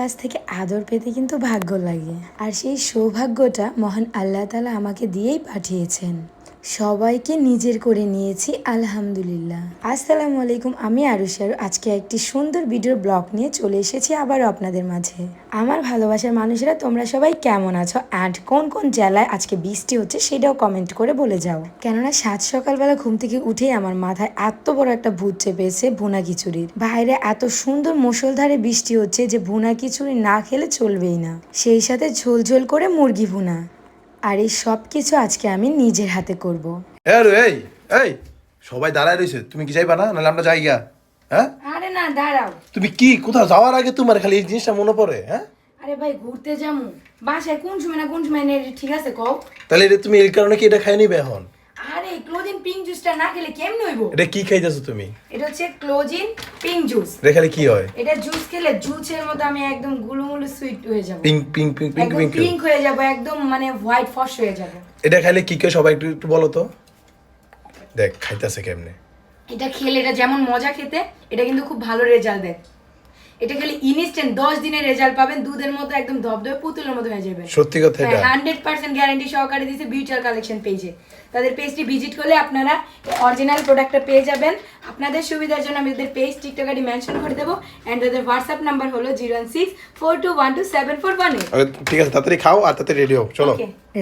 কাছ থেকে আদর পেতে কিন্তু ভাগ্য লাগে। আর সেই সৌভাগ্যটা মহান আল্লাহ তালা আমাকে দিয়েই পাঠিয়েছেন। সবাইকে নিজের করে নিয়েছি, আলহামদুলিল্লাহ। আসসালামু আলাইকুম, আমি আরুষারু আজকে একটি সুন্দর ভিডিওর ব্লগ নিয়ে চলে এসেছি আবারও আপনাদের মাঝে। আমার ভালোবাসার মানুষেরা, তোমরা সবাই কেমন আছো? অ্যান্ড কোন কোন জেলায় আজকে বৃষ্টি হচ্ছে, সেটাও কমেন্ট করে বলে যাও। কেননা, সাত সকালবেলা ঘুম থেকে উঠেই আমার মাথায় এত বড় একটা ভূত চেপেছে ভুনা খিচুড়ির। বাইরে এত সুন্দর মুষলধারে বৃষ্টি হচ্ছে যে ভুনা খিচুড়ি না খেলে চলবেই না। সেই সাথে ঝোল ঝোল করে মুরগি ভুনা। আর এই সব কিছু আজকে আমি নিজের হাতে করব। রে এই এই সবাই দাঁড়ায় রয়েছে তুমি কি যাইবা না? নাহলে আমরা যাই গা হ্যাঁ? আরে না দাঁড়াও। তুমি কি কোথাও যাওয়ার আগে তোমার খালি এই জিনিসটা মনে পড়ে হ্যাঁ? আরে ভাই ঘুরতে যাব বাসায় কোন সময় না কোন সময় নেই ঠিক আছে কও? তাহলে তুমি এই কারণে কি এটা খাই নিবে এখন? পিঙ্ক জুসটা না খেলে কেমন হইব? এটা কি খাইতেছো তুমি? এটা হচ্ছে ক্লোজিন পিঙ্ক জুস এটা খালি কি হয়? এটা জুস খেলে জুসের মতো আমি একদম গুলুমুলু সুইট হয়ে যাব। Pink pink pink pink pink pink হয়ে যাব একদম মানে হোয়াইট ফস হয়ে যাব। এটা খাইলে কি কেউ সবাই একটু একটু বলো তো। দেখ খাইতেছে কেমনে? এটা খেলে এটা যেমন মজা খেতে এটা কিন্তু খুব ভালো রেজাল্ট দেয়। এটা খেলে ইনস্ট্যান্ট দশ দিনের রেজাল্ট পাবেন দুধের মতো একদম ধবধবে পুতুলের মতো হয়ে যাবে। সত্যি কথা এটা। হান্ড্রেড পার্সেন্ট গ্যারান্টি সহকারে দিচ্ছে বিউটার কালেকশন পেজে তাদের পেজটি ভিজিট করলে আপনারা অরিজিনাল প্রোডাক্টটা পেয়ে যাবেন। আপনাদের সুবিধার জন্য আমি ওদের পেজ টিকটক আইডি মেনশন করে দেবো। অ্যান্ড ওদের হোয়াটসঅ্যাপ নাম্বার হলো zero one six four two one two seven four one ঠিক আছে তাড়াতাড়ি খাও আর তাড়াতাড়ি রেডি হও চলো।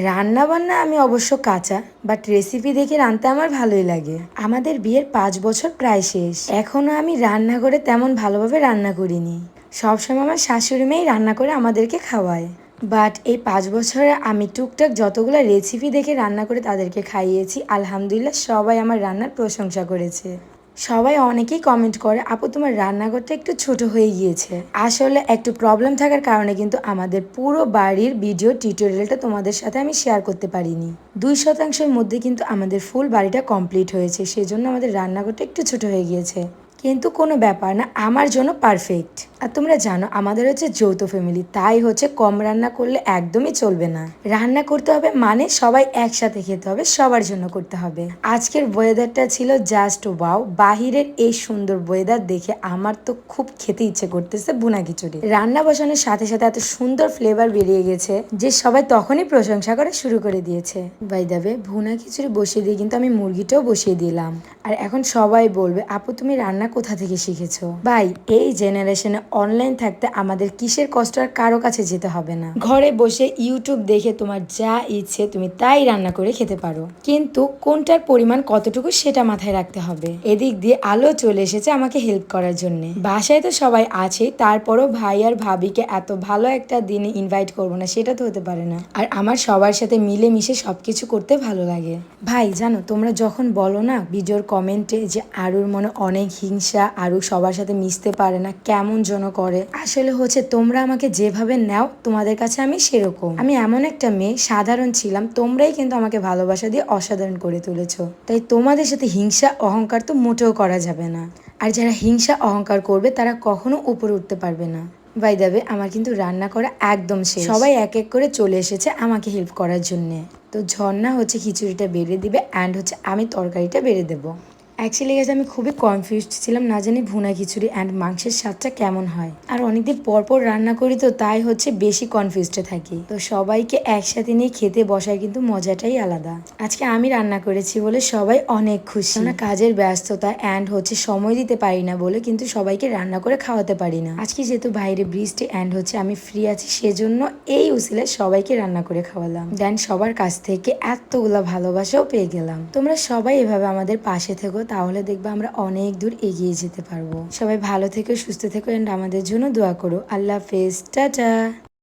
রান্না বান্না আমি অবশ্য কাঁচা বাট রেসিপি দেখে রাঁধতে আমার ভালোই লাগে। আমাদের বিয়ের পাঁচ বছর প্রায় শেষ। এখনও আমি রান্না করে তেমন ভালোভাবে রান্না করিনি। সবসময় আমার শাশুড়ি মেয়েই রান্না করে আমাদেরকে খাওয়ায়। বাট এই পাঁচ বছরে আমি টুকটাক যতগুলো রেসিপি দেখে রান্না করে তাদেরকে খাইয়েছি, আলহামদুলিল্লাহ সবাই আমার রান্নার প্রশংসা করেছে। সবাই অনেকেই কমেন্ট করে, আপু, তোমার রান্নাঘরটা একটু ছোট হয়ে গিয়েছে। আসলে একটু প্রবলেম থাকার কারণে কিন্তু আমাদের পুরো বাড়ির ভিডিও টিউটোরিয়ালটা তোমাদের সাথে আমি শেয়ার করতে পারিনি। দুই শতাংশের মধ্যে কিন্তু আমাদের ফুল বাড়িটা কমপ্লিট হয়েছে, সেজন্য আমাদের রান্নাঘরটা একটু ছোট হয়ে গিয়েছে। কিন্তু কোনো ব্যাপার না, আমার জন্য পারফেক্ট আর তোমরা জানো, আমাদের হচ্ছে যৌথ ফ্যামিলি তাই হচ্ছে কম রান্না করলে একদমই চলবে না। রান্না করতে হবে মানে সবাই একসাথে খেতে হবে, সবার জন্য করতে হবে। আজকের ওয়েদারটা ছিল জাস্ট ওয়াও বাহিরের এই সুন্দর ওয়েদার দেখে আমার তো খুব খেতে ইচ্ছে করতেছে বুনা খিচুড়ি। রান্না বসানোর সাথে সাথে এত সুন্দর ফ্লেভার বেরিয়ে গেছে যে সবাই তখনই প্রশংসা করা শুরু করে দিয়েছে। বাই দাবে ভুনা খিচুড়ি বসিয়ে দিয়ে কিন্তু আমি মুরগিটাও বসিয়ে দিলাম। আর এখন সবাই বলবে, আপু, তুমি রান্না কোথা থেকে শিখেছো? ভাই, এই জেনারেশনে অনলাইন থাকতে আমাদের কিসের কষ্ট আর কারও কাছে যেতে হবে না। ঘরে বসে ইউটিউব দেখে তোমার যা ইচ্ছে তুমি তাই রান্না করে খেতে পারো। কিন্তু কোনটার পরিমাণ কতটুকু সেটা মাথায় রাখতে হবে। এদিক দিয়ে আলো চলে এসেছে আমাকে হেল্প করার জন্য। বাসায় তো সবাই আছে, তারপরও ভাই আর ভাবিকে এত ভালো একটা দিনে ইনভাইট করব না, সেটা তো হতে পারে না। আর আমার সবার সাথে মিলে মিশে সবকিছু করতে ভালো লাগে। ভাই, জানো, তোমরা যখন বলো না ভিডিওর কমেন্টে যে আরুর মনে অনেক হিংসা, আরু সবার সাথে মিশতে পারে না, কেমন যেন করে, আসলে হচ্ছে তোমরা আমাকে যেভাবে নাও, তোমাদের কাছে আমি সেরকম। আমি এমন একটা মেয়ে, সাধারণ ছিলাম, তোমরাই কিন্তু আমাকে ভালোবাসা দিয়ে অসাধারণ করে তুলেছো। তাই তোমাদের সাথে হিংসা, অহংকার তো মোটেও করা যাবে না। আর যারা হিংসা, অহংকার করবে, তারা কখনো উপরে উঠতে পারবে না। বাই দাবে আমার কিন্তু রান্না করা একদম শেষ। সবাই এক এক করে চলে এসেছে আমাকে হেল্প করার জন্যে। তো ঝর্ণা হচ্ছে খিচুড়িটা বেড়ে দিবে অ্যান্ড হচ্ছে আমি তরকারিটা বেড়ে দেবো। অ্যাকচুয়ালি গেছে আমি খুবই কনফিউজড ছিলাম। না জানি ভুনা খিচুড়ি অ্যান্ড মাংসের স্বাদটা কেমন হয়। আর অনেকদিন পর পর রান্না করি তো তাই হচ্ছে বেশি কনফিউজডে থাকি। তো সবাইকে একসাথে নিয়ে খেতে বসার কিন্তু মজাটাই আলাদা। আজকে আমি রান্না করেছি বলে সবাই অনেক খুশি। আমরা কাজের ব্যস্ততা অ্যান্ড হচ্ছে সময় দিতে পারি না বলে কিন্তু সবাইকে রান্না করে খাওয়াতে পারি না। আজকে যেহেতু বাইরে বৃষ্টি অ্যান্ড হচ্ছে আমি ফ্রি আছি, সেজন্য এই উসিলে সবাইকে রান্না করে খাওয়ালাম। দেন সবার কাছ থেকে এতগুলা ভালোবাসাও পেয়ে গেলাম। তোমরা সবাই এভাবে আমাদের পাশে থেকো তাহলে দেখবে আমরা অনেক দূর এগিয়ে যেতে পারব। সবাই ভালো থেকো, সুস্থ থেকো অ্যান্ড আমাদের জন্য দোয়া করো। আল্লাহ হাফেজ। টাটা।